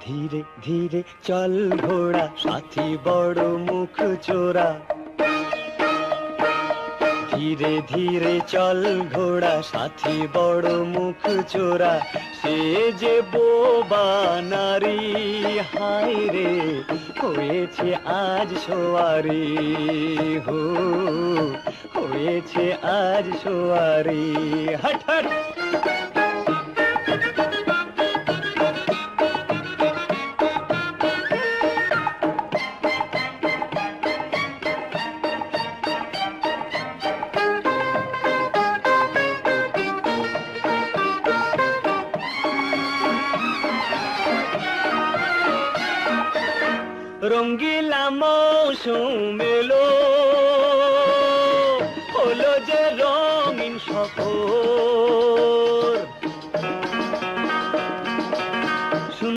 ধীরে ধীরে চল ঘোড়া, সাথী বড় মুখ চোরা। ধীরে ধীরে চল ঘোড়া, সাথী বড় মুখ চোরা। সে যে বোবা নারী, হায় রে, হয়েছে আজ সোয়ারি, হো, হয়েছে আজ সোয়ারি। হট রঙ্গিলা মৌসুম এলো হলো যে রঙিন সকল